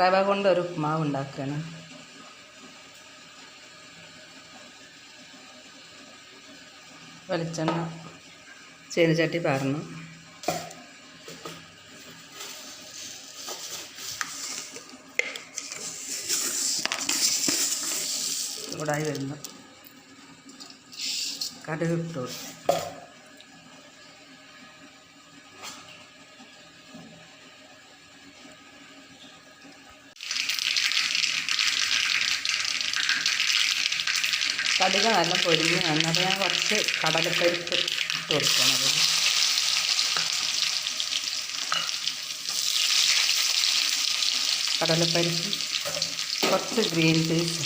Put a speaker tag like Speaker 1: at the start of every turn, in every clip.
Speaker 1: റവ കൊണ്ട് ഒരു ഉപ്മാവ് ഉണ്ടാക്കുകയാണ് വെളിച്ചെണ്ണ ചീനച്ചട്ടി പറഞ്ഞു ചൂടായി വരുന്നു. കടുക് കടുക് നല്ല പൊരിഞ്ഞ് വന്നപ്പോൾ ഞാൻ കുറച്ച് കടലപ്പരിപ്പ് ഇട്ട് കൊടുക്കണം. കടലപ്പരിപ്പ് കുറച്ച് ഗ്രീൻ പീസ്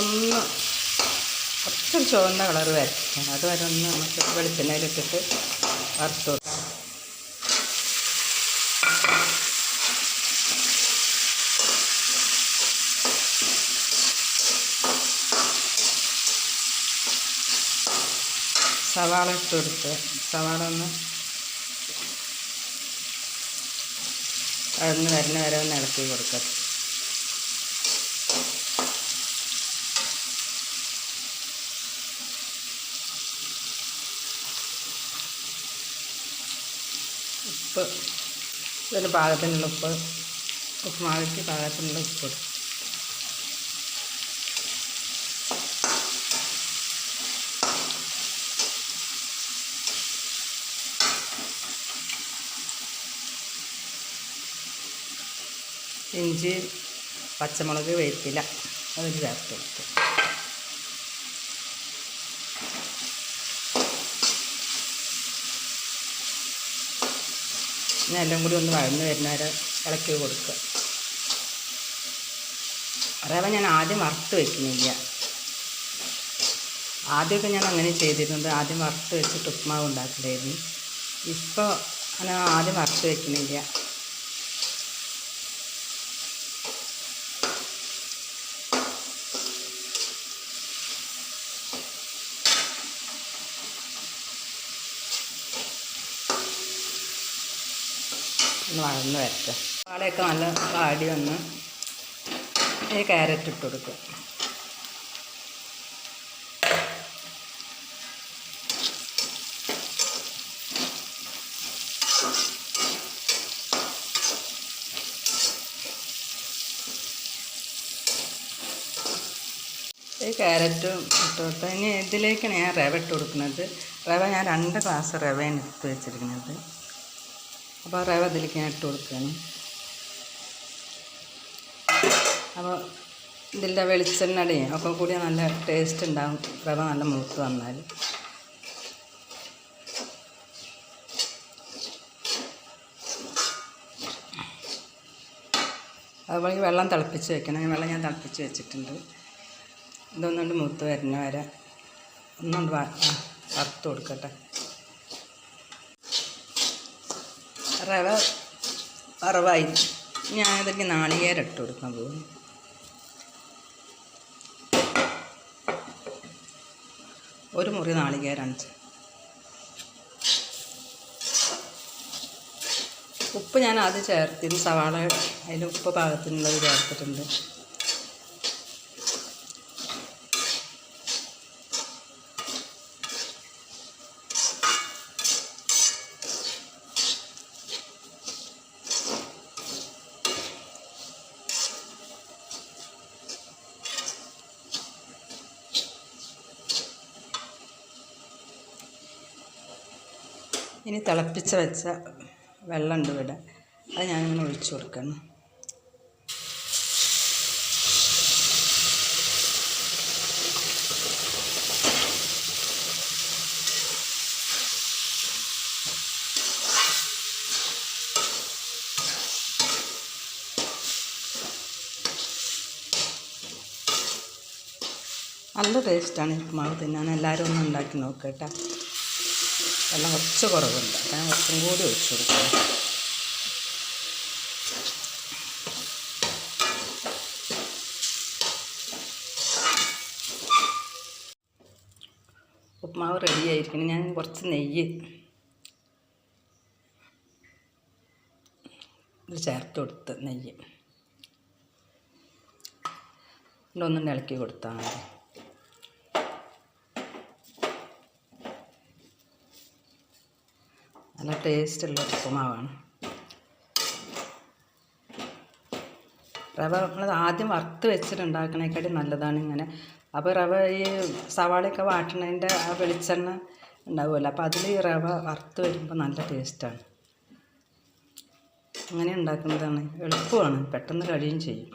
Speaker 1: ഒന്ന് കുറച്ചൊരു ചുവന്ന കളർ വരയ്ക്കണം. അത് വരെ ഒന്ന് നമുക്ക് വെളിച്ചെണ്ണയിലിട്ടിട്ട് വറുത്ത് സവാള ഇട്ട് കൊടുത്ത് സവാള ഒന്ന് അതൊന്ന് വരുന്ന വരെ ഒന്ന് ഇളക്കി കൊടുക്കാം. ഇതിന് പാകത്തിനുള്ള ഉപ്പ്. ഉപ്പുമാവിക്ക് പാകത്തിനുള്ള ഉപ്പ്. ഇഞ്ചി പച്ചമുളക് വേപ്പില. അതൊരു ചേർത്ത് കൊടുത്തു പിന്നെ എല്ലാം കൂടി ഒന്ന് വഴന്ന് വരുന്നവരെ ഇളക്കി കൊടുക്കുക. റവ ഞാൻ ആദ്യം വറുത്ത് വെക്കുന്നില്ല. ആദ്യമൊക്കെ ഞാൻ അങ്ങനെ ചെയ്തിരുന്നത്. ആദ്യം വറുത്ത് വെച്ചിട്ട് ഉപ്മാവ് ഉണ്ടാക്കലായിരുന്നു. ഇപ്പോൾ അങ്ങനെ ആദ്യം വറുത്ത് വെക്കുന്നില്ല. ഒന്ന് വഴന്ന് വരട്ടെ. വാളയൊക്കെ നല്ല വാടി വന്ന് ഈ ക്യാരറ്റ് ഇട്ട് കൊടുക്കുക ഈ ക്യാരറ്റും ഇട്ട് കൊടുത്ത് ഇനി ഇതിലേക്കാണ് ഞാൻ റവ ഇട്ട് കൊടുക്കുന്നത്. റവ ഞാൻ രണ്ട് ഗ്ലാസ് റവയാണ് എടുത്ത് വെച്ചിരിക്കുന്നത്. അപ്പോൾ റവ ഇതിലേക്ക് ഞാൻ ഇട്ട് കൊടുക്കുകയാണ്. അപ്പോൾ ഇതിന്റെ വെളിച്ചെണ്ണടയും ഒക്കെ കൂടി നല്ല ടേസ്റ്റ് ഉണ്ടാകും റവ നല്ല മൂത്ത് വന്നാൽ. അതുപോലെ വെള്ളം തിളപ്പിച്ച് വെക്കണം. വെള്ളം ഞാൻ തിളപ്പിച്ച് വെച്ചിട്ടുണ്ട്. ഇതൊന്നുകൊണ്ട് മൂത്ത് വരുന്ന വരെ ഒന്നുകൊണ്ട് വറുത്ത് കൊടുക്കട്ടെ. റവ വറവായി ഞാനിതിലേക്ക് നാളികേരം ഇട്ട് കൊടുക്കാൻ പോകുന്നു. ഒരു മുറി നാളികേരാണ്. ഉപ്പ് ഞാൻ ആദ്യം ചേർത്തിരുന്നു. സവാള അതിൽ ഉപ്പ് പാകത്തിനുള്ളത് ചേർത്തിട്ടുണ്ട്. ഇനി തിളപ്പിച്ച് വെച്ച വെള്ളമുണ്ട് ഇവിടെ. അത് ഞാനിങ്ങനെ ഒഴിച്ചു കൊടുക്കണം. നല്ല ടേസ്റ്റാണ് ഉപ്പുമാവ് തിന്നാൻ. എല്ലാവരും ഒന്ന് ഉണ്ടാക്കി നോക്കട്ടെ വെള്ളം കുറച്ച് കുറവുണ്ട്. അപ്പം ഞാൻ കുറച്ചും കൂടി ഒഴിച്ചു കൊടുക്കാം. ഉപ്പുമാവ് റെഡി ആയിരിക്കണം ഞാൻ കുറച്ച് നെയ്യ് ചേർത്ത് കൊടുത്ത് നെയ്യ്. ഇതൊന്നും ഇളക്കി കൊടുത്താൽ മതി. നല്ല ടേസ്റ്റുള്ള ഉപ്പുമാവാണ്. റവ നമ്മൾ ആദ്യം വറുത്ത് വെച്ചിട്ടുണ്ടാക്കണേക്കാട്ടി നല്ലതാണ് ഇങ്ങനെ. അപ്പോൾ റവ ഈ സവാളയൊക്കെ വാട്ടണതിന്റെ ആ വെളിച്ചെണ്ണ ഉണ്ടാവുമല്ലോ അപ്പോൾ അതിൽ റവ വറുത്ത് വരുമ്പോൾ നല്ല ടേസ്റ്റാണ്. അങ്ങനെ ഉണ്ടാക്കുന്നതാണ്. എളുപ്പമാണ് പെട്ടെന്ന് കഴിയും ചെയ്യും.